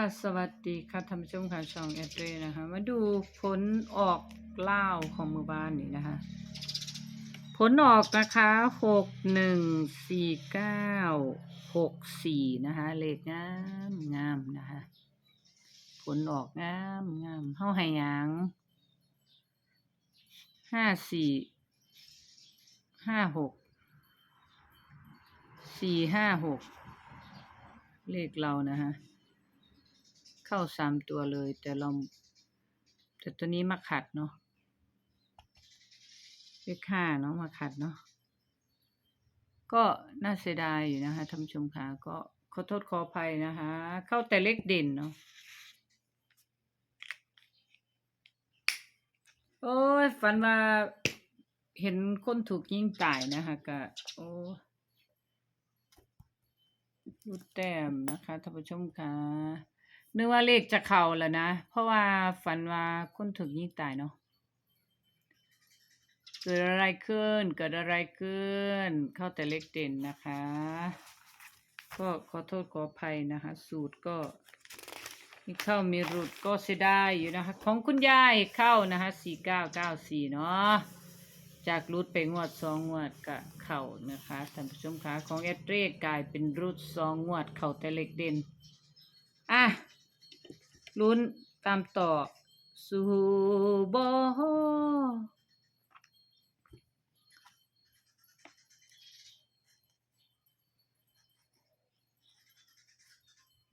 ค่ะสวัสดีค่ะท่านผู้ชมค่ะช่องแอดเรนะคะ มาดูผลออกเล่าของมือบ้านนี่นะคะ ผลออกนะคะหกหนึ่งสี่เก้าหกสี่นะคะเลขงามงามนะคะ ผลออกงามงามเฮาห้หยังห้าสี่ห้าหกสี่ห้าหกเลขเรานะคะ เข้าสามตัวเลย แต่เราแต่ตัวนี้มาขัดเนาะเลขห้าเนาะมาขัดเนาะก็น่าเสียดายอยู่นะคะท่านผู้ชมค่ะก็ขอโทษขออภัยนะคะ เข้าแต่เลขเด่นเนาะโอ้ยฝันว่าเห็นคนถูกยิงตายนะคะก็โอ้รูดแต้มนะคะท่านผู้ชมค่ะ นึกว่าเลขจะเข้าแล้วนะ เพราะว่าฝันว่าคนถูกยิงตายเนาะเกิดอะไรขึ้น เกิดอะไรขึ้น เข้าแต่เลขเด่นนะคะ ก็ขอโทษขออภัยนะคะ สูตรก็มีเข้ามีรุดก็เสียดายอยู่นะคะ ของคุณยายเข้านะคะสี่เก้าเก้าสี่เนาะจากรุดไปงวดสองงวดก็เข่านะคะท่านผู้ชมคะของแอดเรกกลายเป็นรุดสองงวดเข่าแต่เลขเด่นอะ ลุ้นตามต่อ สูบอ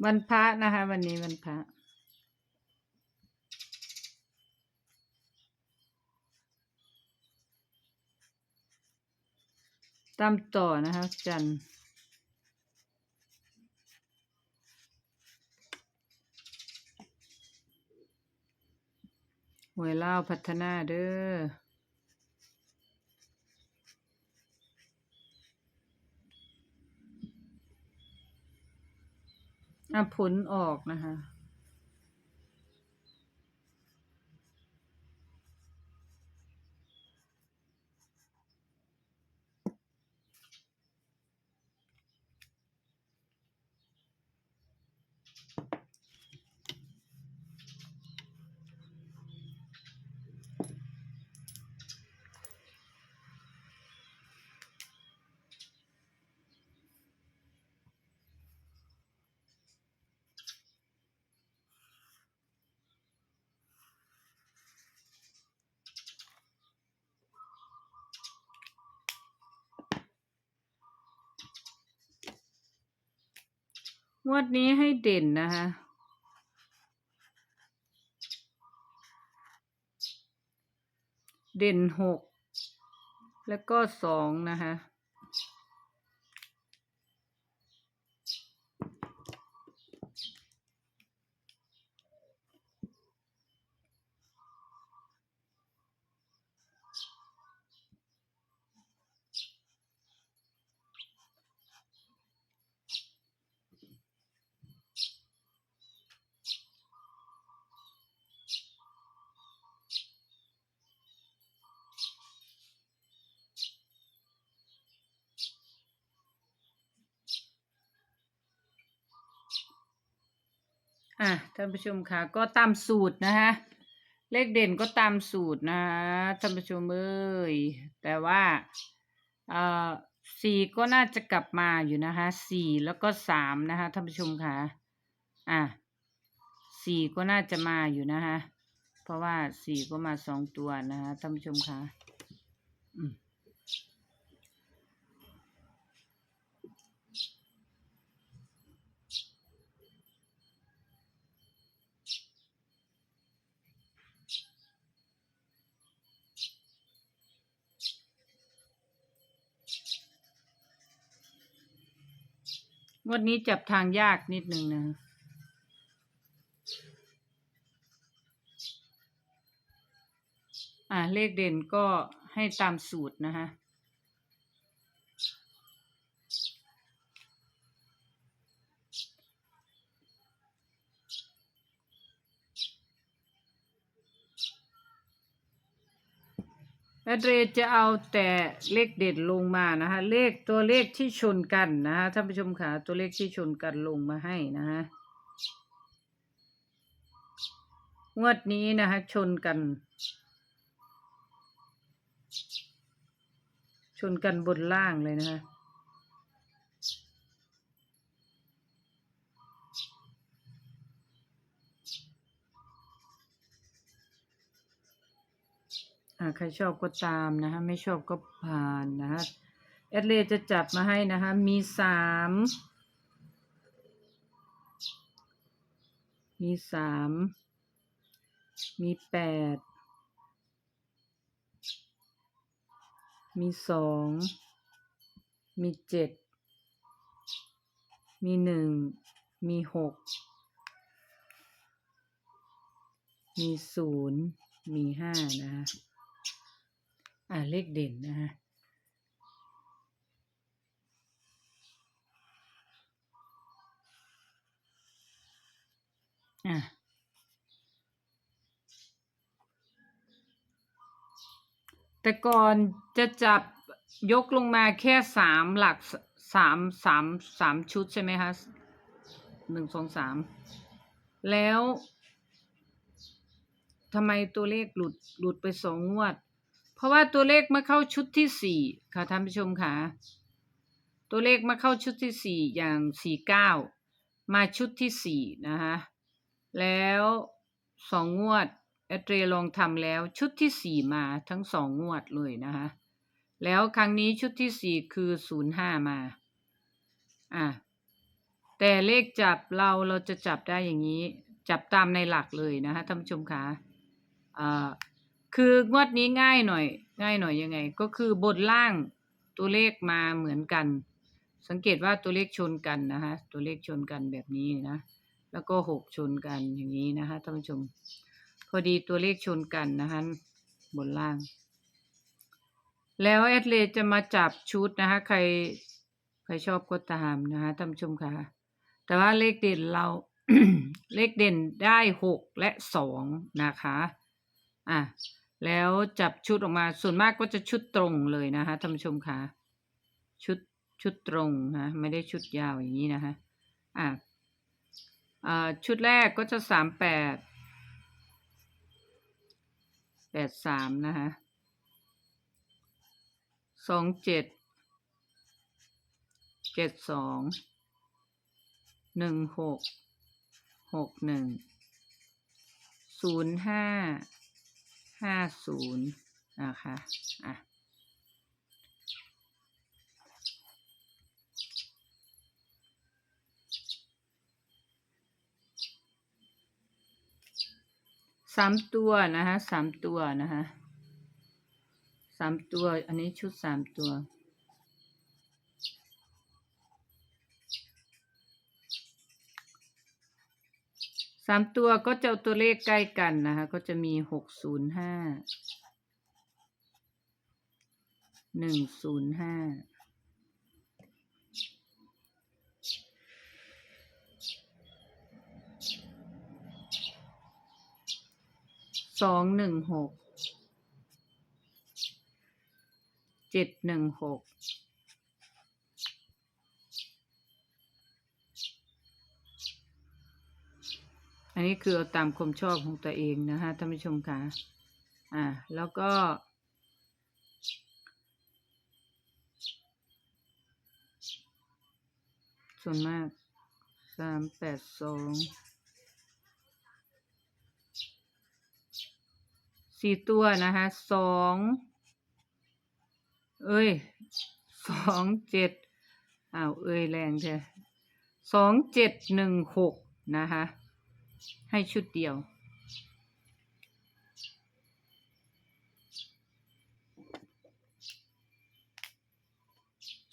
วันพระนะคะ วันนี้วันพระตามต่อนะคะจันทร์ วยเล่าพัฒนาเด้ออะผลออกนะคะ งวดนี้ให้เด่นนะคะ เด่นหก แล้วก็สองนะคะ อะท่านผู้ชมค่ะ ก็ตามสูตรนะคะเลขเด่นก็ตามสูตรนะคะท่านผู้ชมเอ้ยแต่ว่าเอ่อสี่ก็น่าจะกลับมาอยู่นะคะสี่แล้วก็สามนะคะท่านผู้ชมค่ะอะสี่ก็น่าจะมาอยู่นะคะเพราะว่าสี่ก็มาสองตัวนะคะท่านผู้ชมค่ะอืม งวดนี้จับทางยากนิดนึงนะอ่าเลขเด่นก็ให้ตามสูตรนะคะ แมดริดจะเอาแต่เลขเด็ดลงมานะคะ เลขตัวเลขที่ชนกันนะคะท่านผู้ชมขาตัวเลขที่ชนกันลงมาให้นะคะงวดนี้นะคะชนกัน ชนกันบนล่างเลยนะคะ ใครชอบก็ตามนะคะไม่ชอบก็ผ่านนะคะแอดเลจะจับมาให้นะคะ มีสามมีสามมีแปดมีสองมีเจ็ดมีหนึ่งมีหกมีศูนย์มีห้านะคะ อ่าเลขเด่นนะฮะอะแต่ก่อนจะจับยกลงมาแค่สามหลักสสามสามสามชุดใช่ไหมคะหนึ่งสองสามแล้วทำไมตัวเลขหลุดหลุดไปสองงวด เพราะว่าตัวเลขมาเข้าชุดที่สี่ค่ะท่านผู้ชมค่ะ ตัวเลขมาเข้าชุดที่สี่อย่างสี่เก้ามาชุดที่สี่นะคะแล้วสองงวดแอดเรลองทำแล้วชุดที่สี่มาทั้งสองงวดเลยนะคะแล้วครั้งนี้ชุดที่สี่คือศูนย์ห้ามา อะ แต่เลขจับเราเราจะจับได้อย่างนี้ จับตามในหลักเลยนะคะท่านผู้ชมคะอ่า คืองวดนี้ง่ายหน่อย ง่ายหน่อยยังไง ก็คือบนล่างตัวเลขมาเหมือนกัน สังเกตว่าตัวเลขชนกันนะคะตัวเลขชนกันแบบนี้นะ แล้วก็หกชนกันอย่างนี้นะคะท่านผู้ชม พอดีตัวเลขชนกันนะคะบนล่าง แล้วแอดเลจะมาจับชุดนะคะ ใครใครชอบก็ตามนะคะท่านผู้ชมค่ะ แต่ว่าเลขเด่นเราเลขเด่นได้หกและสองนะคะ อะ แล้วจับชุดออกมาส่วนมากก็จะชุดตรงเลยนะคะท่านผู้ชมคะชุดชุดตรงนะไม่ได้ชุดยาวอย่างนี้นะคะอะอ่าชุดแรกก็จะสามแปดแปดสามนะคะสองเจ็ดเจ็ดสองหนึ่งหกหกหนึ่งศูนย์ห้า ห้าศูนย์นะคะอะสามตัวนะคะสามตัวนะคะสามตัว อันนี้ชุดสามตัว สามตัวก็จะเอาตัวเลขใกล้กันนะคะ ก็จะมีหกศูนย์ห้าหนึ่งศูนย์ห้าสองหนึ่งหกเจ็ดหนึ่งหก อันนี้คือเอาตามความชอบของตัวเองนะคะท่านผู้ชมค่ะอ่า แล้วก็ ส่วนมากสามแปดสองสี่ตัวนะคะสองเอ้ยสองเจ็ดอ้าวเอ้ยแรงแท้สองเจ็ดหนึ่งหกนะคะ ให้ชุดเดียว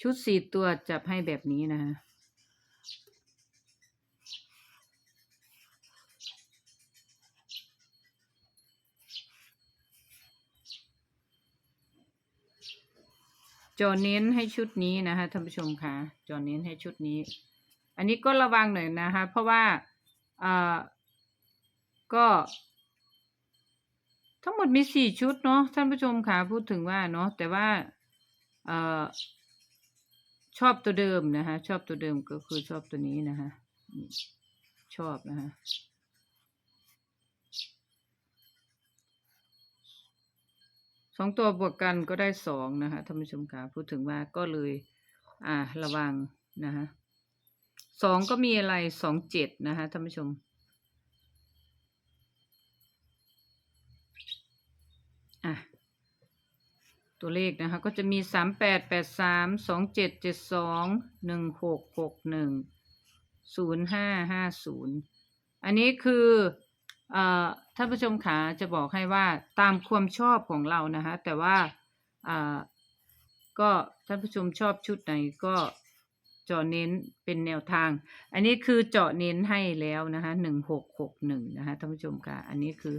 ชุดสี่ตัวจับให้แบบนี้นะฮะจอเน้นให้ชุดนี้นะคะท่านผู้ชมคะจอเน้นให้ชุดนี้ อันนี้ก็ระวังหน่อยนะคะ เพราะว่าอ่า ก็ ทั้งหมดมีสี่ชุดเนาะท่านผู้ชมค่ะพูดถึงว่าเนาะแต่ว่าเออชอบตัวเดิมนะคะชอบตัวเดิมก็คือชอบตัวนี้นะคะชอบนะคะสองตัวบวกกันก็ได้สองนะคะท่านผู้ชมค่ะพูดถึงว่าก็เลย อ่าระวังนะคะสองก็มีอะไรสองเจ็ดนะคะท่านผู้ชม ตัวเลขนะคะ ก็จะมีสามแปดแปดสามสองเจ็ดเจ็ดสองหนึ่งหกหกหนึ่งศูนย์ห้าห้าศูนย์อันนี้คือเอ่อท่านผู้ชมขาจะบอกให้ว่าตามความชอบของเรานะคะแต่ว่าอ่าก็ท่านผู้ชมชอบชุดไหนก็เจาะเน้นเป็นแนวทาง อันนี้คือเจาะเน้นให้แล้วนะคะหนึ่งหกหกหนึ่งนะคะท่านผู้ชมค่ะ อันนี้คือ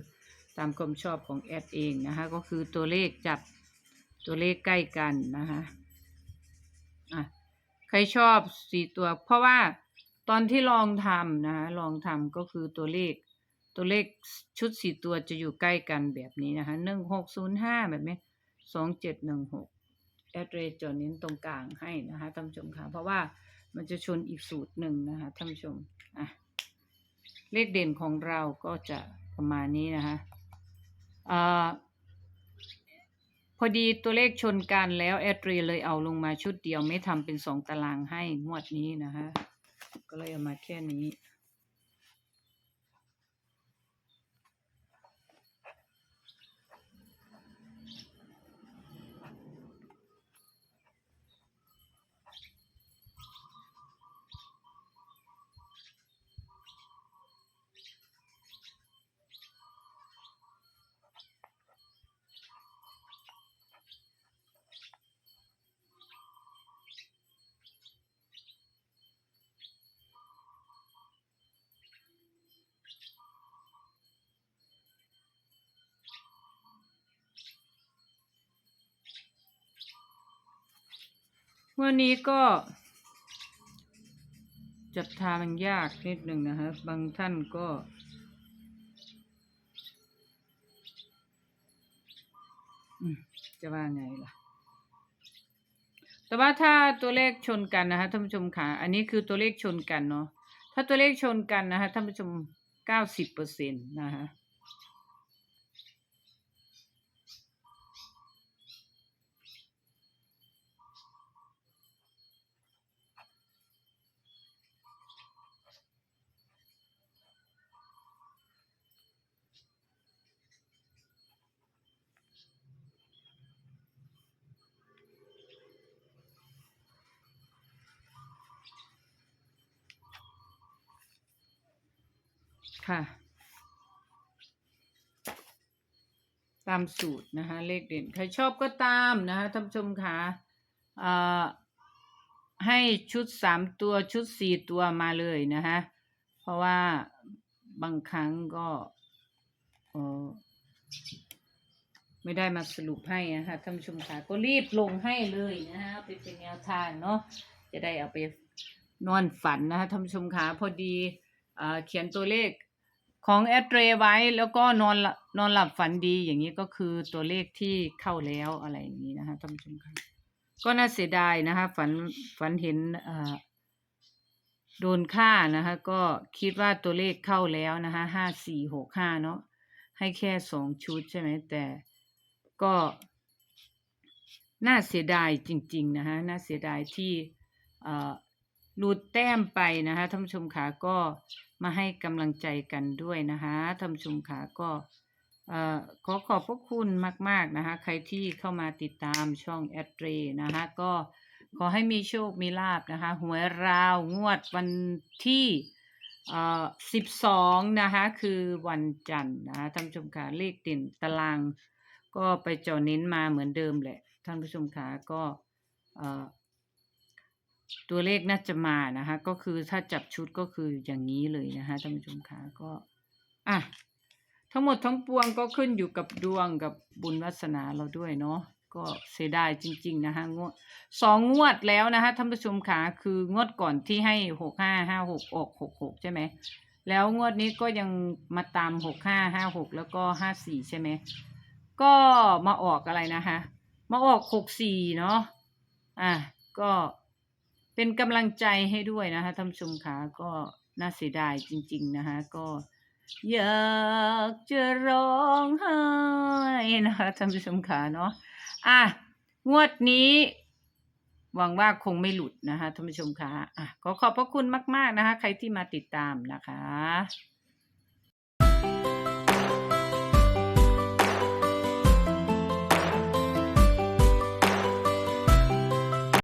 ตามความชอบของแอดเองนะคะก็คือตัวเลขจับ ตัวเลขใกล้กันนะคะอะใครชอบสี่ตัว เพราะว่าตอนที่ลองทำนะคะลองทำก็คือตัวเลข ตัวเลขชุดสี่ตัวจะอยู่ใกล้กันแบบนี้นะคะหนึ่งหกศูนย์ห้าแบบนี้สองเจ็ดหนึ่งหกแอดเรจอเน้นตรงกลางให้นะคะท่านผู้ชมค่ะ เพราะว่ามันจะชนอีกสูตรหนึ่งนะคะท่านผู้ชมอะเลขเด่นของเราก็จะประมาณนี้นะคะอ่า พอดีตัวเลขชนกันแล้วแอดเรเลยเอาลงมาชุดเดียวไม่ทำเป็นสองตารางให้งวดนี้นะคะ ก็เลยเอามาแค่นี้ วันนี้ก็ จับทางยากนิดหนึ่งนะคะบางท่านก็ จะว่าไงล่ะ แต่ว่าถ้าตัวเลขชนกันนะคะท่านผู้ชมค่ะ อันนี้คือตัวเลขชนกันเนาะ ถ้าตัวเลขชนกันนะคะท่านผู้ชมเก้าสิบเปอร์เซ็นต์นะคะ ค่ะ ตามสูตรนะคะ เลขเด่น ใครชอบก็ตามนะคะท่านผู้ชมค่ะอ่าให้ชุดสามตัวชุดสี่ตัวมาเลยนะคะเพราะว่าบางครั้งก็เออไม่ได้มาสรุปให้นะคะท่านผู้ชมค่ะก็รีบลงให้เลยนะคะไปเป็นแนวทางเนาะจะได้เอาไปนอนฝันนะคะท่านผู้ชมค่ะพอดีอ่าเขียนตัวเลข ของแอดเรไว้แล้วก็นอนหลับนอนหลับฝันดีอย่างนี้ก็คือตัวเลขที่เข้าแล้วอะไรอย่างนี้นะคะท่านผู้ชมค่ะก็น่าเสียดายนะคะ ฝันฝันเห็นโดนฆ่านะคะ ก็คิดว่าตัวเลขเข้าแล้วนะคะห้าสี่หกห้าเนาะให้แค่สองชุดใช่ไหมแต่ก็น่าเสียดายจริง ๆ นะคะน่าเสียดายที่ เอ่อหลุดแต้มไปนะคะท่านผู้ชมขาก็มาให้กำลังใจกันด้วยนะคะท่านผู้ชมขาก็เอ่อขอขอบพระคุณมาก ๆ นะคะ ใครที่เข้ามาติดตามช่องแอดเรนะคะก็ขอให้มีโชค มีลาบนะคะ หวยราวงวดวันที่เอ่อสิบสองนะคะ คือวันจันทร์นะคะท่านผู้ชมค่ะเลขเด่นตาราง ก็ไปจาะเน้นมาเหมือนเดิมแหละท่านผู้ชมค่ะก็เอ่อ ตัวเลขน่าจะมานะคะ ก็คือถ้าจับชุดก็คืออย่างนี้เลยนะคะท่านผู้ชมคะก็อะทั้งหมดทั้งปวงก็ขึ้นอยู่กับดวงกับบุญวาสนาเราด้วยเนาะก็เสียดายจริง ๆ นะคะงวดสองงวดแล้วนะคะท่านผู้ชมขาคืองวดก่อนที่ให้หกห้าห้าหกออกหกหกใช่ไหมแล้วงวดนี้ก็ยังมาตามหกห้าห้าหกแล้วก็ห้าสี่ใช่ไหมก็มาออกอะไรนะคะ มาออกหกสี่เนาะอะก็ เป็นกำลังใจให้ด้วยนะคะท่านชมขาก็น่าเสียดายจริง ๆ นะคะก็อยากจะร้องไห้นะคะท่านผู้ชมขาเนาะอะงวดนี้ หวังว่าคงไม่หลุดนะคะท่านผู้ชมคะอะขอขอบพระคุณมาก ๆ นะคะ ใครที่มาติดตามนะคะ